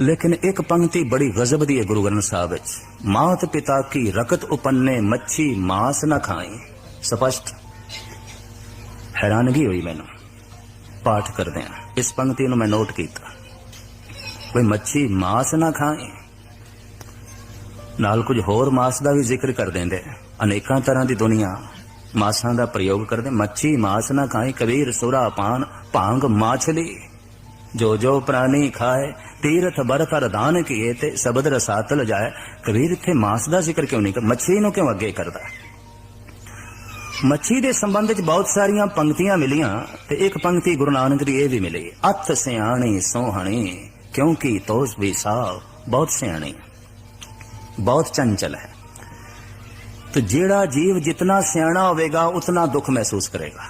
ਲੇਕਿਨ ਇੱਕ ਪੰਕਤੀ ਬੜੀ ਗਜ਼ਬ ਦੀ ਹੈ ਗੁਰੂ ਗ੍ਰੰਥ ਸਾਹਿਬ ਵਿੱਚ। ਮਾਤ ਪਿਤਾ ਕੀ ਰਕਤ ਉਪੰਨੇ, ਮੱਛੀ ਮਾਸ ਨਾ ਖਾਏ ਸਪਸ਼ਟ। ਹੈਰਾਨਗੀ ਹੋਈ ਮੈਨੂੰ। ਪਾਠ ਕਰਦਿਆਂ ਇਸ ਪੰਕਤੀ ਨੂੰ ਮੈਂ ਨੋਟ ਕੀਤਾ। ਕੋਈ ਮੱਛੀ ਮਾਸ ਨਾ ਖਾਏ ਨਾਲ ਕੁਝ ਹੋਰ ਮਾਸ ਦਾ ਵੀ ਜ਼ਿਕਰ ਕਰ ਦਿੰਦੇ। ਅਨੇਕਾਂ ਤਰ੍ਹਾਂ ਦੀ ਦੁਨੀਆ ਮਾਸਾਂ ਦਾ ਪ੍ਰਯੋਗ ਕਰਦੇ। ਮੱਛੀ ਮਾਸ ਨਾ ਖਾਏ ਕਬੀਰ, ਸੁਰਾ, ਪਾਨ, ਭਾਂਗ, ਮਾਛਲੀ। ਜੋ ਜੋ ਪ੍ਰਾਣੀ ਖਾਏ ਤੀਰਥ ਬਰ ਕਰ ਦਾਨ ਕੀਏ ਤੇ ਸ਼ਬਦ ਰਸਾਤਲ ਜਾਏ ਕਬੀਰ ਇੱਥੇ ਮਾਸ ਦਾ ਜ਼ਿਕਰ ਕਿਉਂ ਨਹੀਂ ਕਰ ਮੱਛੀ ਨੂੰ ਕਿਉਂ ਅੱਗੇ ਕਰਦਾ? ਮੱਛੀ ਦੇ ਸੰਬੰਧ ਵਿੱਚ ਬਹੁਤ ਸਾਰੀਆਂ ਪੰਕਤੀਆਂ ਮਿਲੀਆਂ ਤੇ ਇੱਕ ਪੰਕਤੀ ਗੁਰੂ ਨਾਨਕ ਦੀ ਇਹ ਵੀ ਮਿਲੀ, ਅਤ ਸਿਆਣੀ ਸੋਹਣੀ, ਕਿਉਂਕਿ ਤੋਸ ਵੀ ਸਾਹ ਬਹੁਤ ਸਿਆਣੀ ਬਹੁਤ ਚੰਚਲ ਹੈ। ਤੇ ਜਿਹੜਾ ਜੀਵ ਜਿਤਨਾ ਸਿਆਣਾ ਹੋਵੇਗਾ, ਉਤਨਾ ਦੁੱਖ ਮਹਿਸੂਸ ਕਰੇਗਾ।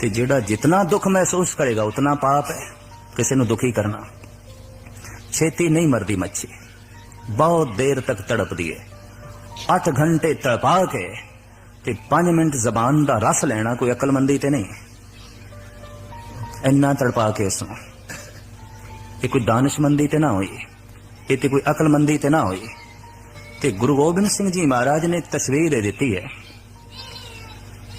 ਤੇ ਜਿਹੜਾ ਜਿਤਨਾ ਦੁੱਖ ਮਹਿਸੂਸ ਕਰੇਗਾ, ਉਤਨਾ ਪਾਪ ਹੈ। ਕਿਸੇ ਨੂੰ ਦੁਖੀ ਕਰਨਾ। ਛੇਤੀ ਨਹੀਂ ਮਰਦੀ ਮੱਛੀ। ਬਹੁਤ ਦੇਰ ਤੱਕ ਤੜਪਦੀ ਹੈ 8 ਘੰਟੇ ਤੜਪਾ ਕੇ ਤੇ 5 ਮਿੰਟ ਜ਼ਬਾਨ ਦਾ ਰਸ ਲੈਣਾ ਕੋਈ ਅਕਲਮੰਦੀ ਤੇ ਨਹੀਂ। ਇੰਨਾ ਤੜਪਾ ਕੇ ਇਸ ਨੂੰ ਇਹ ਕੋਈ ਦਾਨਿਸ਼ਮੰਦੀ ਤੇ ਨਾ ਹੋਈ। ਇਹ ਤੇ ਕੋਈ ਅਕਲਮੰਦੀ ਤੇ ਨਾ ਹੋਈ। ਤੇ ਗੁਰੂ ਗੋਬਿੰਦ ਸਿੰਘ ਜੀ ਮਹਾਰਾਜ ਨੇ ਤਸਵੀਰ ਦੇ ਦਿੱਤੀ ਹੈ।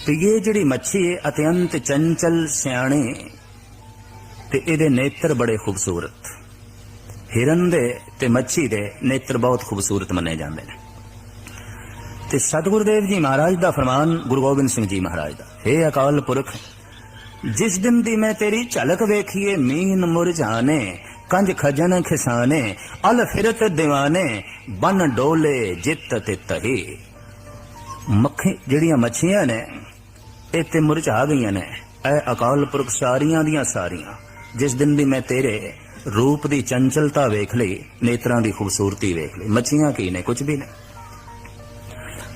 ਤੇ ਇਹ ਜਿਹੜੀ ਮੱਛੀ ਹੈ ਅਤਿਅੰਤ ਚੰਚਲ, ਸਿਆਣੇ ਤੇ ਇਹਦੇ ਨੇਤਰ ਬੜੇ ਖੂਬਸੂਰਤ। ਹਿਰਨ ਦੇ ਤੇ ਮੱਛੀ ਦੇ ਨੇਤਰ ਬਹੁਤ ਖੂਬਸੂਰਤ ਮੰਨੇ ਜਾਂਦੇ ਨੇ। ਤੇ ਸਤਿਗੁਰ ਦੇਵ ਜੀ ਮਹਾਰਾਜ ਦਾ ਫਰਮਾਨ ਗੁਰੂ ਗੋਬਿੰਦ ਸਿੰਘ ਜੀ ਮਹਾਰਾਜ ਦਾ हे ਅਕਾਲ ਪੁਰਖ, ਜਿਸ ਦਿਨ ਦੀ ਮੈਂ ਤੇਰੀ ਝਲਕ ਵੇਖੀਏ, ਮੀਨ ਮੁਰਝਾਨੇ ਕੰਜ ਖਜਨ ਖਿਸਾਨੇ ਅਲ ਫਿਰਤ دیਵਾਨੇ ਬਨ ਡੋਲੇ ਜਿੱਤ ਤੇ ਤਹੀ। ਮੱਖੀ ਜਿਹੜੀਆਂ ਮੱਛੀਆਂ ਨੇ, ਇਹ ਤੇ ਮੁਰਝਾ ਗਈਆਂ ਨੇ, ਐ ਅਕਾਲ ਪੁਰਖ ਸਾਰੀਆਂ ਦੀਆਂ ਸਾਰੀਆਂ, ਜਿਸ ਦਿਨ ਦੀ ਮੈਂ ਤੇਰੇ ਰੂਪ ਦੀ ਚੰਚਲਤਾ ਵੇਖ ਲਈ, ਨੇਤਰਾਂ ਦੀ ਖੂਬਸੂਰਤੀ ਵੇਖ ਲਈ। ਮੱਛੀਆਂ ਕੀ ਨੇ? ਕੁਝ ਵੀ ਨਹੀਂ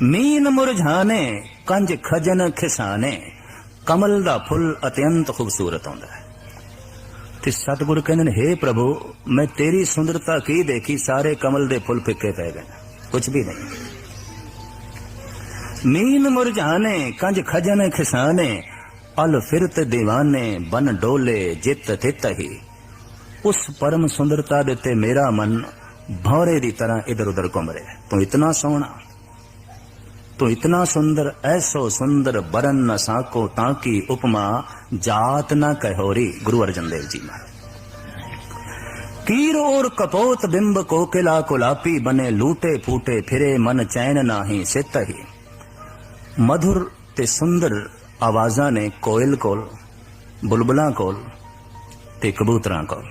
ਮੀਨ ਮੁਰਝਾਨੇ, ਕੰਜ ਖਜਨ ਖਿਸਾਨੇ। ਕਮਲ ਦਾ ਫੁੱਲ ਅਤਿਅੰਤ ਖੂਬਸੂਰਤ ਹੁੰਦਾ ਹੈ। ਤੇ ਸਤਿਗੁਰੂ ਕਹਿੰਦੇ ਨੇ हे ਪ੍ਰਭੂ, ਮੈਂ ਤੇਰੀ ਸੁੰਦਰਤਾ ਕੀ ਦੇਖੀ? ਸਾਰੇ ਕਮਲ ਦੇ ਫੁੱਲ ਫਿੱਕੇ ਪੈ ਗਏ ਕੁਝ ਵੀ ਨਹੀਂ। ਮੀਨ ਮੁਰਝਾਨੇ, ਕੰਜ ਖਜਨ ਖਿਸਾਨੇ। ਅਲ ਫਿਰਤ دیਵਾਨੇ ਬਨ ਡੋਲੇ, ਜਿਤ ਤਿਤ ਹੀ। उस परम ਸੁੰਦਰਤਾ ਦੇ ਉੱਤੇ ਮੇਰਾ ਮਨ ਭੌਰੇ ਦੀ ਤਰ੍ਹਾਂ ਇਧਰ ਉਧਰ ਘੁੰਮ ਰਿਹਾ ਤੂੰ ਇਤਨਾ ਸੋਹਣਾ ਤੂੰ ਇਤਨਾ ਸੁੰਦਰ ਐਸੋ ਸੁੰਦਰ ਬਰਨ ਨ ਸਾਕੋ ਤਾਂ ਕੀ ਉਪਮਾ ਜਾਤ ਨ ਕਹਿੋਰੀ ਗੁਰੂ ਅਰਜਨ ਦੇਵ ਜੀ ਮਹਾਰਾਜ तीर और कपोत बिंब कोकिला कुलापी बने लूटे फूटे फिरे मन चैन नाही सित ही मधुर ते सुंदर आवाजा ने कोयल कोल, बुलबुला कोल ते कबूतरा कोल।